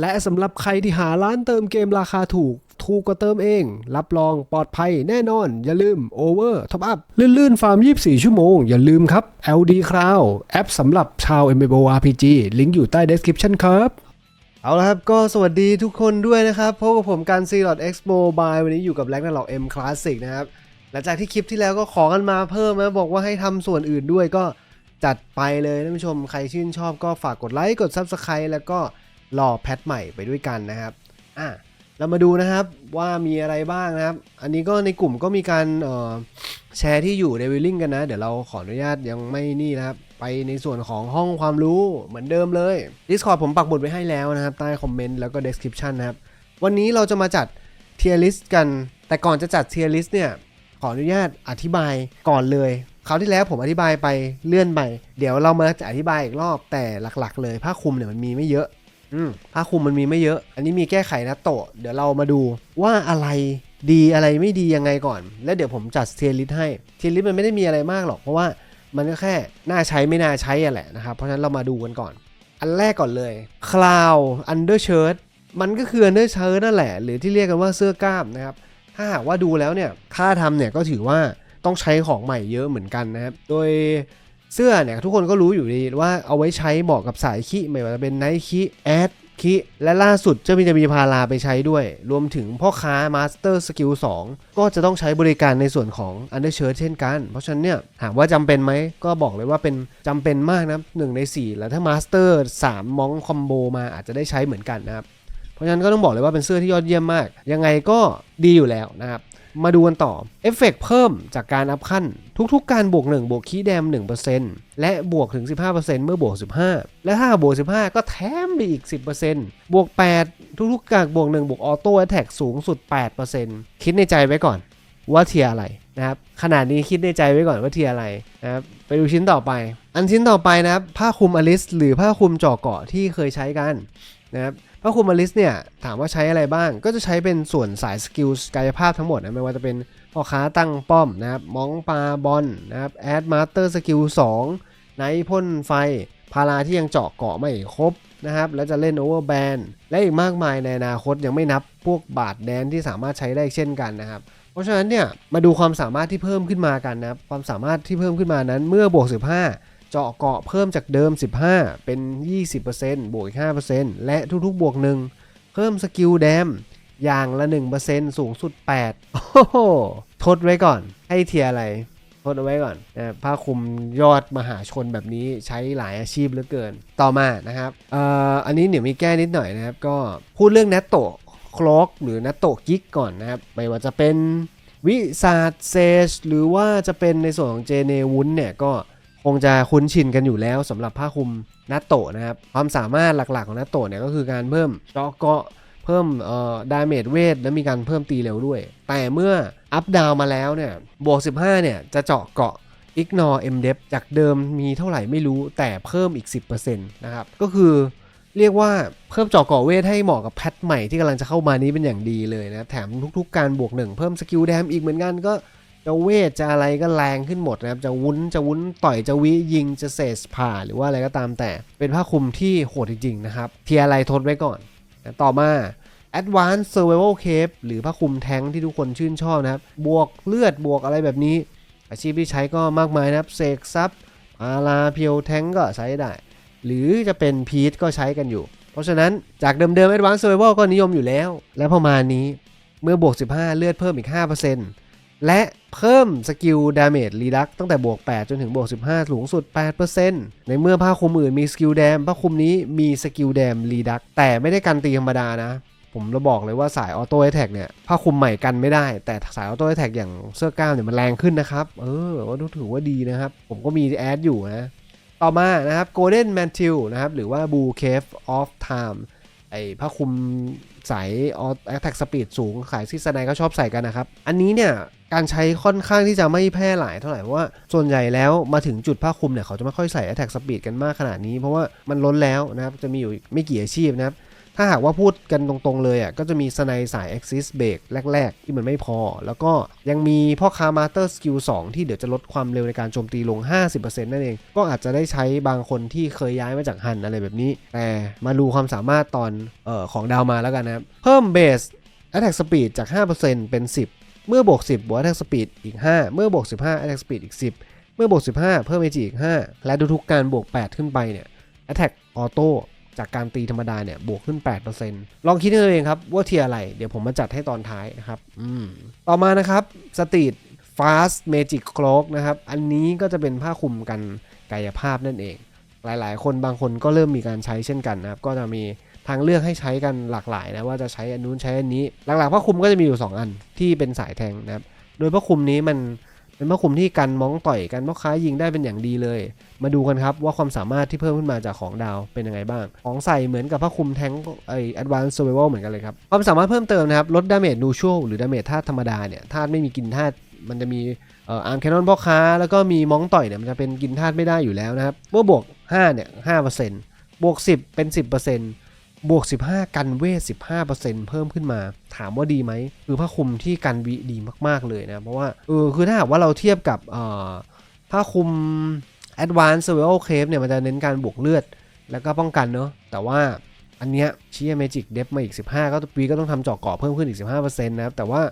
และสำหรับใครที่หาร้านเติมเกมราคาถูก ถูกกว่าเติมเอง รับรองปลอดภัยแน่นอน อย่าลืม Over Top Up ลื่นๆ ฟาร์ม 24 ชั่วโมง อย่าลืมครับ LD Cloud แอปสำหรับชาว MMORPG ลิงก์อยู่ใต้ description ครับเอาละครับ ก็สวัสดีทุกคนด้วยนะครับพบกับผมการ c x Mobile วันนี้อยู่กับ r a g n a r o k M Classic นะครับ หลังจากที่คลิปที่แล้วก็ขอกันมาเพิ่มนะบอกว่าให้ทำส่วนอื่นด้วยก็จัดไปเลยท่านผู้ชมใครชื่นชอบก็ฝากกดไลค์กด Subscribe แล้วก็ รอแพทใหม่ไปด้วยกันนะครับอะเรามาดูนะครับว่ามีอะไรบ้างนะครับ อันนี้ก็ในกลุ่มก็มีการแชร์ที่อยู่ในวิลลิงกันนะ เดี๋ยวเราขออนุญาตยังไม่นี่นะครับ ไปในส่วนของห้องความรู้เหมือนเดิมเลย Discord ผมปักหมุดไว้ให้แล้วนะครับ ใต้คอมเมนต์แล้วก็ description นะครับ วันนี้เราจะมาจัด tier list กัน แต่ก่อนจะจัด tier list เนี่ย ขออนุญาตอธิบายก่อนเลยคราวที่แล้วผมอธิบายไปเลื่อนไป เดี๋ยวเรามาจะอธิบายอีกรอบแต่หลักๆ เลยผ้าคลุมเนี่ยมันมีไม่เยอะ ผ้าคลุมมันมีไม่เยอะ อันนี้มีแก้ไขนะโตะ เดี๋ยวเรามาดูว่าอะไรดีอะไรไม่ดียังไงก่อน แล้วเดี๋ยวผมจัดเทียร์ลิสให้ เทียร์ลิสมันไม่ได้มีอะไรมากหรอก เพราะว่ามันก็แค่น่าใช้ไม่น่าใช้อะแหละนะครับ เพราะฉะนั้นเรามาดูกันก่อน อันแรกก่อนเลย Cloud Undershirt มันก็คือ Undershirt นั่นแหละ หรือที่เรียกกันว่าเสื้อกล้ามนะครับ ถ้าหากว่าดูแล้วเนี่ย ค่าทำเนี่ยก็ถือว่าต้องใช้ของใหม่เยอะเหมือนกันนะครับ โดย เสื้อเนี่ยทุกคนก็รู้อยู่ดีว่าเอาไว้ใช้เหมาะกับสายขี้ไม่ว่าจะเป็นไนขี้แอดขี้และล่าสุดจะมีจะมีพาราไปใช้ด้วย รวมถึงพ่อค้ามาสเตอร์สกิล2ก็จะต้องใช้บริการในส่วนของ Undershirt เช่นกัน เพราะฉะนั้นเนี่ยถามว่าจำเป็นไหม ก็บอกเลยว่าเป็นจำเป็นมากนะหนึ่งใน 4 แล้วถ้ามาสเตอร์3มองคอมโบมาอาจจะได้ใช้เหมือนกันนะครับ เพราะฉะนั้นก็ต้องบอกเลยว่าเป็นเสื้อที่ยอดเยี่ยมมาก ยังไงก็ดีอยู่แล้วนะครับ มาดูกันต่อ เอฟเฟกต์เพิ่มจากการอัพขั้น ทุกๆ การบวก 1 บวกคีย์แดม 1%และบวกถึง 15%เมื่อบวก 15 และถ้าบวก 15 ก็แถมไปอีก 10%บวก 8 ทุกๆ การบวก 1 บวกออโต้แท็กสูงสุด 8%คิดในใจไว้ก่อนว่าเทียอะไรนะครับขนาดนี้คิดในใจไว้ก่อนว่าเทียอะไรนะครับไปดูชิ้นต่อไป อันชิ้นต่อไปนะครับผ้าคลุมอลิสหรือผ้าคลุมจ่อเกาะที่เคยใช้กันนะครับ พระคุมอลิสเนี่ยถามว่าใช้อะไรบ้าง ก็จะใช้เป็นส่วนสายสกิลกายภาพทั้งหมดนะไม่ว่าจะเป็นพ่อค้าตั้งป้อมนะครับมองปลาบอลนะครับแอดมาสเตอร์สกิล2ไนพ่นไฟ พาราที่ยังเจาะเกาะไม่ครบนะครับ แล้วจะเล่นโอเวอร์แบนและอีกมากมายในอนาคตยังไม่นับพวกบาทแดนที่สามารถใช้ได้เช่นกันนะครับเพราะฉะนั้นเนี่ยมาดูความสามารถที่เพิ่มขึ้นมากันนะครับความสามารถที่เพิ่มขึ้นมานั้นเมื่อบวก 15 เจาะเกาะเพิ่มจากเดิม 15 เป็น 20%บวกอีก5%และทุกๆบวกหนึ่งเพิ่มสกิลแดมอย่างละ 1%สูงสุด 8 โอ้โหทดไว้ก่อน ให้เทียอะไร ทดเอาไว้ก่อนนะผ้าคลุมยอดมหาชนแบบนี้ใช้หลายอาชีพเหลือเกิน ต่อมานะครับเอ่ออันนี้เดี๋ยวมีแก้นิดหน่อยนะครับ ก็พูดเรื่องนัตโตคล็อกหรือนัตโตกิกก่อนนะครับ ไม่ว่าจะเป็นวิสาดเซชหรือว่าจะเป็นในส่วนของเจเนวุ้นเนี่ยก็ คงจะคุ้นชินกันอยู่แล้วสำหรับผ้าคลุมนัตโตะนะครับ ความสามารถหลักๆของนัตโตะเนี่ยก็คือการเพิ่มเจาะเกาะเพิ่มเอ่อดาเมจเวทและมีการเพิ่มตีเร็วด้วย แต่เมื่ออัพดาวมาแล้วเนี่ยบวก 15 เนี่ยจะเจาะเกาะ ignore m d e p จากเดิมมีเท่าไหร่ไม่รู้แต่เพิ่มอีก 10%นะครับ ก็คือเรียกว่าเพิ่มเจาะเกาะเวทให้เหมาะกับแพทใหม่ที่กำลังจะเข้ามานี้เป็นอย่างดีเลยนะ แถมทุกๆการบวกหนึ่งเพิ่มสกิลแดมอีกเหมือนกันก็ จะเวทจะอะไรก็แรงขึ้นหมดนะครับ จะวุ้นจะวุ้นต่อยจะวิยิงจะเซสผ่าหรือว่าอะไรก็ตามแต่ เป็นผ้าคลุมที่โหดจริงๆนะครับ เทียอะไรทดไว้ก่อนนะต่อมา Advanced Survival Cape หรือผ้าคลุมแท้งที่ทุกคนชื่นชอบนะครับ บวกเลือดบวกอะไรแบบนี้ อาชีพที่ใช้ก็มากมายนะครับ เสกซับอาลาเพียวแท้งก็ใช้ได้ หรือจะเป็นพีทก็ใช้กันอยู่ เพราะฉะนั้นจากเดิมๆ Advanced Survival ก็นิยมอยู่แล้ว และประมาณนี้เมื่อบวก 15 เลือดเพิ่มอีก 5% และเพิ่มสกิลดาเมจรีดักตั้งแต่บวก 8 จนถึงบวก 15 สูงสุด 8%ในเมื่อผ้าคลุมอื่นมีสกิลแดมผ้าคลุมนี้มีสกิลแดมรีดักแต่ไม่ได้กันตีธรรมดานะ ผมจะบอกเลยว่าสายออโต้แท็กเนี่ยผ้าคลุมใหม่กันไม่ได้ แต่สายออโต้แท็กอย่างเสื้อกล้ามเนี่ยมันแรงขึ้นนะครับ เออก็ถือว่าดีนะครับ ผมก็มีแอดอยู่นะ ต่อมานะครับ Golden Mantle นะครับหรือว่า Blue Cave of Time ไอ้ผ้าคลุมสายออแอคแท็กสปีดสูงขายซีซันไนก็ชอบใส่กันนะครับ อันนี้เนี่ยการใช้ค่อนข้างที่จะไม่แพร่หลายเท่าไหร่เพราะว่าส่วนใหญ่แล้วมาถึงจุดผ้าคลุมเนี่ยเขาจะไม่ค่อยใส่แอคแท็กสปีดกันมากขนาดนี้ เพราะว่ามันล้นแล้วนะครับจะมีอยู่ไม่กี่อาชีพนะครับ ถ้าหากว่าพูดกันตรงๆเลยอะก็จะมีสไนสาย Axis Break แรก ๆ ที่มันไม่พอ แล้วก็ยังมีพ่อค้า Master Skill 2 ที่เดี๋ยวจะลดความเร็วในการโจมตีลง 50%นั่นเอง ก็อาจจะได้ใช้บางคนที่เคยย้ายมาจากฮันอะไรแบบนี้ แต่มาดูความสามารถตอนเออของดาวมาแล้วกันนะครับ เพิ่มเบส Attack Speed จาก 5%เป็น 10 เมื่อบวก 10 บวก Attack Speed อีก 5 เมื่อบวก 15 Attack Speed อีก 10 เมื่อบวก 15 เพิ่ม AG อีก 5 และทุกๆการบวก 8 ขึ้นไปเนี่ย Attack Auto จากการตีธรรมดาเนี่ยบวกขึ้น 8%ลองคิดให้ตัวเองครับว่าเทียอะไร เดี๋ยวผมมาจัดให้ตอนท้ายนะครับอืมต่อมานะครับ Street Fast Magic Cloak นะครับ อันนี้ก็จะเป็นผ้าคลุมกันกายภาพนั่นเอง หลายๆ คนบางคนก็เริ่มมีการใช้เช่นกันนะครับ ก็จะมีทางเลือกให้ใช้กันหลากหลายนะว่าจะใช้อันนู้นใช้อันนี้ หลักๆผ้าคลุมก็จะมีอยู่ 2 อันที่เป็นสายแทงนะครับ โดยผ้าคลุมนี้มัน เป็นผ้าคลุมที่กันมองต่อยกันพ่อค้ายิงได้เป็นอย่างดีเลย มาดูกันครับว่าความสามารถที่เพิ่มขึ้นมาจากของดาวเป็นยังไงบ้าง ของใส่เหมือนกับผ้าคลุมแทงไอ Advanced Survival เหมือนกันเลยครับ ความสามารถเพิ่มเติมนะครับลดดาเมจนูชัลหรือดาเมจธาตุธรรมดาเนี่ยธาตุไม่มีกินธาตุมันจะมีเอ่ออาร์มแคนนอนพ่อค้า แล้วก็มีมองต่อยเนี่ยมันจะเป็นกินธาตุไม่ได้อยู่แล้วนะครับเมื่อบวก5เนี่ย5%บวก 10 เป็น 10% บวก 15 กันเวท 15%เพิ่มขึ้นมา ถามว่าดีไหม คือผ้าคลุมที่กันวิดีมาก ๆ เลยนะ เพราะว่า เออ คือถ้าหากว่าเราเทียบกับผ้าคลุม Advanced Survival Cape เนี่ย มันจะเน้นการบวกเลือด แล้วก็ป้องกันเนอะแต่ว่าอันเนี้ยเชียเมจิกเดฟมาอีก 15 ก็วีก็ต้องทำจาะเกาะเพิ่มขึ้นอีก 15%นะครับ แต่ว่า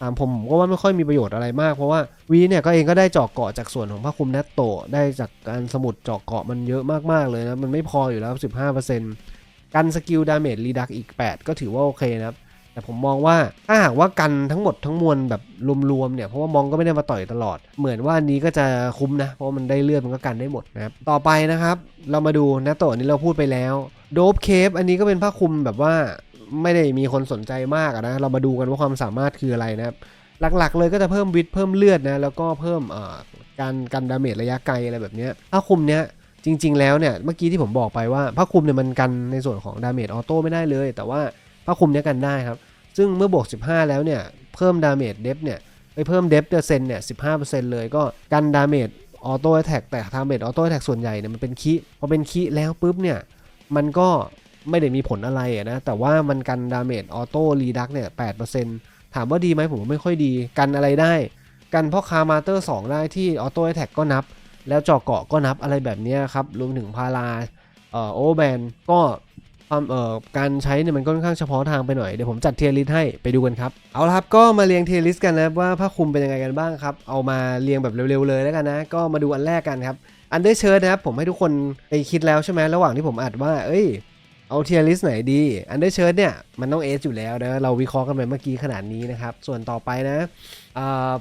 ตามผมก็ว่าไม่ค่อยมีประโยชน์อะไรมาก เพราะว่าวีเนี่ยก็เองก็ได้จาะเกาะจากส่วนของผ้าคลุมนัตโตได้จากการสมุดจาะเกาะมันเยอะมากๆเลยนะ มันไม่พออยู่แล้ว 15% กันสกิลดาเมจรีดักอีก 8 ก็ถือว่าโอเคนะครับ แต่ผมมองว่าถ้าหากว่ากันทั้งหมดทั้งมวลแบบรวมๆเนี่ย เพราะว่ามองก็ไม่ได้มาต่อยตลอด เหมือนว่าอันนี้ก็จะคุ้มนะ เพราะมันได้เลือดมันก็กันได้หมดนะครับ ต่อไปนะครับ เรามาดูนะโตะนี้เราพูดไปแล้วโดบเคปอันนี้ก็เป็นผ้าคลุมแบบว่าไม่ได้มีคนสนใจมากนะ เรามาดูกันว่าความสามารถคืออะไรนะครับ หลักๆเลยก็จะเพิ่มวิทเพิ่มเลือดนะ แล้วก็เพิ่มเอ่อการกันดาเมจระยะไกลอะไรแบบเนี้ยผ้าคลุมเนี้ย จริง ๆ แล้วเนี่ยเมื่อกี้ที่ผมบอกไปว่าผ้าคลุมเนี่ยมันกันในส่วนของดาเมจออโต้ไม่ได้เลย แต่ว่าผ้าคลุมเนี้ยกันได้ครับ ซึ่งเมื่อบวก 15 แล้วเนี่ยเพิ่มดาเมจเดฟเนี่ยไปเพิ่มเดฟเปอร์เซ็นต์เนี่ย15%เลยก็กันดาเมจออโต้แท็กแต่ดาเมจออโต้แท็กส่วนใหญ่เนี่ยมันเป็นคีพอเป็นคีแล้วปุ๊บเนี่ยมันก็ไม่ได้มีผลอะไรนะแต่ว่ามันกันดาเมจออโต้รีดักเนี่ย8%ถามว่าดีไหมผมว่าไม่ค่อยดี กันอะไรได้ กันพ่อคามาเตอร์ 2 ได้ที่ออโต้แท็กก็นับ แล้วเจาะเกาะก็นับอะไรแบบนี้ครับ รวมถึงพาราเอ่อโอแบนก็ความเอ่อการใช้เนี่ยมันก็ค่อนข้างเฉพาะทางไปหน่อย เดี๋ยวผมจัดเทียร์ลิสให้ไปดูกันครับ เอาละครับก็มาเรียงเทียร์ลิสกันนะว่าผ้าคลุมเป็นยังไงกันบ้างครับ เอามาเรียงแบบเร็วๆเลยแล้วกันนะ ก็มาดูอันแรกกันครับอันเดอร์เชิร์นะครับผมให้ทุกคนไปคิดแล้วใช่ไหมระหว่างที่ผมอัดว่า เอ้ย เอาเทียร์ลิสไหนดี อันเดอร์เชิร์เนี่ย มันต้องเอสอยู่แล้วนะ เราวิเคราะห์กันไปเมื่อกี้ขนาดนี้นะครับ ส่วนต่อไปนะ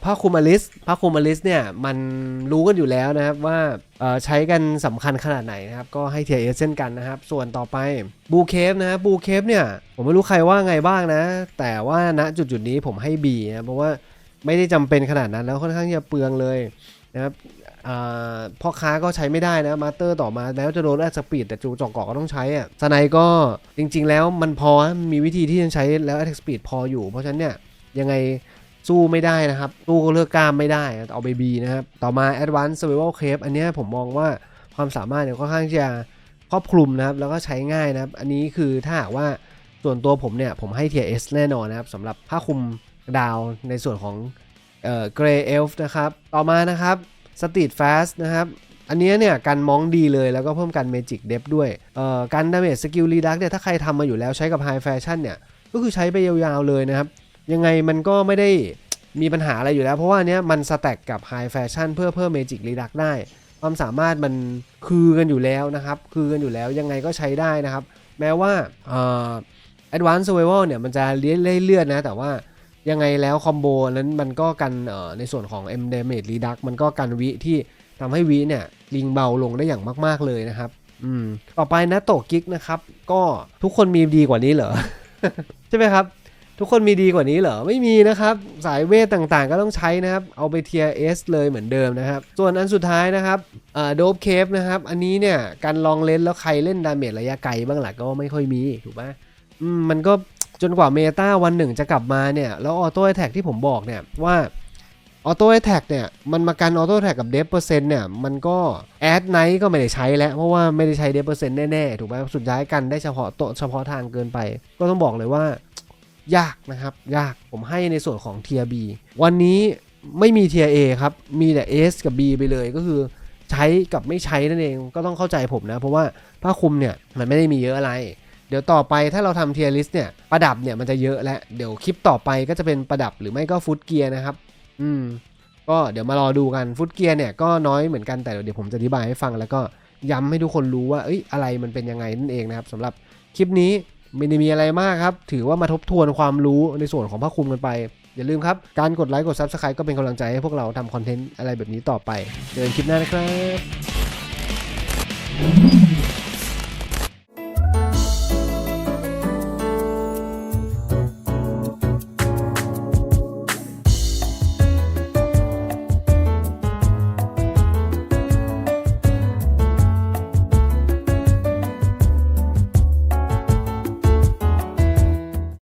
ผ้าคลุมอลิสผ้าคลุมอลิสเนี่ย มันรู้กันอยู่แล้วนะครับว่าใช้กันสำคัญขนาดไหนนะครับ ก็ให้เทียร์เอสเช่นกันนะครับ ส่วนต่อไปบูเคฟนะบูเคฟเนี่ย ผมไม่รู้ใครว่าไงบ้างนะ แต่ว่าณจุดจุดนี้ผมให้ B นะ เพราะว่าไม่ได้จำเป็นขนาดนั้นแล้วค่อนข้างจะเปลืองเลยนะครับ พ่อค้าก็ใช้ไม่ได้นะมาสเตอร์ต่อมาแล้วจะโดนแอสปีดแต่จูจอกเกาะก็ต้องใช้อะสไนก็จริง ๆ แล้วมันพอมีวิธีที่จะใช้แล้วแอดสปีดพออยู่ เพราะฉะนั้นเนี่ยยังไงสู้ไม่ได้นะครับสู้ก็เลือกกล้ามไม่ได้เอาไปบีนะครับต่อมา Advanced Survival Cape อันนี้ผมมองว่าความสามารถเนี่ยค่อนข้างจะครอบคลุมนะครับแล้วก็ใช้ง่ายนะครับ อันนี้คือถ้าหากว่าส่วนตัวผมเนี่ยผมให้เทียร์ S แน่นอนนะครับสำหรับผ้าคลุมดาวในส่วนของเอ่อ Grey Elf นะครับ ต่อมานะครับ สต e ี t แฟสนะครับ อันนี้เนี่ยกันมองดีเลยแล้วก็เพิ่มกันเมจิกเดฟด้วยเอ่อกันดาเมจสกิลรีดักเนี่ยถ้าใครทำมาอยู่แล้วใช้กับไฮแฟชั่นเนี่ย ก็คือใช้ไปยาวๆเลยนะครับ ยังไงมันก็ไม่ได้มีปัญหาอะไรอยู่แล้ว เพราะว่าเนี้ยมันสแต็กกับไฮแฟชั่นเพื่อเพิ่มเมจิกรีดักได้ ความสามารถมันคือกันอยู่แล้วนะครับ คือกันอยู่แล้วยังไงก็ใช้ได้นะครับ แม้ว่าเอ่อ Advanced Survival เนี่ยมันจะเลี้ยเลือดนะแต่ว่า ยังไงแล้วคอมโบนั้นมันก็กันเอ่อในส่วนของ M Damage Reduct มันก็กันวิที่ทำให้วิเนี่ยลิงเบาลงได้อย่างมาก ๆ เลยนะครับ อืม ต่อไปนะโตกิกนะครับ ก็ทุกคนมีดีกว่านี้เหรอ ใช่ไหมครับ ทุกคนมีดีกว่านี้เหรอ ไม่มีนะครับ สายเวทต่างๆ ก็ต้องใช้นะครับ เอาไปเทียเอสเลยเหมือนเดิมนะครับ ส่วนอันสุดท้ายนะครับโดบเคฟนะครับ อันนี้เนี่ยการลองเล่นแล้วใครเล่นดาเมจระยะไกลบ้างหล่ะก็ไม่ค่อยมีถูกไหมมมันก็ จนกว่าเมตาวันหนึ่งจะกลับมาเนี่ย แล้วออโต้แท็กที่ผมบอกเนี่ยว่าออโต้แท็กเนี่ย มันมากันออโต้แท็กกับเดฟเปอร์เซ็นต์เนี่ย มันก็แอดไนท์ก็ไม่ได้ใช้แล้ว เพราะว่าไม่ได้ใช้เดฟเปอร์เซ็นต์แน่ ๆ ถูกไหมสุดท้ายกันได้เฉพาะโตะเฉพาะทางเกินไป ก็ต้องบอกเลยว่า ยากนะครับ ยากผมให้ในส่วนของเทียบีวันนี้ไม่มีเทียเอครับ มีแต่ S กับ B ไปเลยก็คือใช้กับไม่ใช้นั่นเองก็ต้องเข้าใจผมนะ เพราะว่าผ้าคลุมเนี่ยมันไม่ได้มีเยอะอะไร เดี๋ยวต่อไปถ้าเราทำเทียร์ลิสต์เนี่ยประดับเนี่ยมันจะเยอะแล้วเดี๋ยวคลิปต่อไปก็จะเป็นประดับหรือไม่ก็ฟุตเกียร์นะครับ อืม ก็เดี๋ยวมารอดูกันฟุตเกียร์เนี่ยก็น้อยเหมือนกันแต่เดี๋ยวผมจะอธิบายให้ฟังแล้วก็ย้ำให้ทุกคนรู้ว่าเอ้ยอะไรมันเป็นยังไงนั่นเองนะครับสำหรับคลิปนี้ไม่ได้มีอะไรมากครับ ถือว่ามาทบทวนความรู้ในส่วนของผ้าคลุมกันไป อย่าลืมครับ การกดไลค์กด Subscribe ก็เป็นกำลังใจให้พวกเราทำคอนเทนต์อะไรแบบนี้ต่อไป เจอกันคลิปหน้านะครับ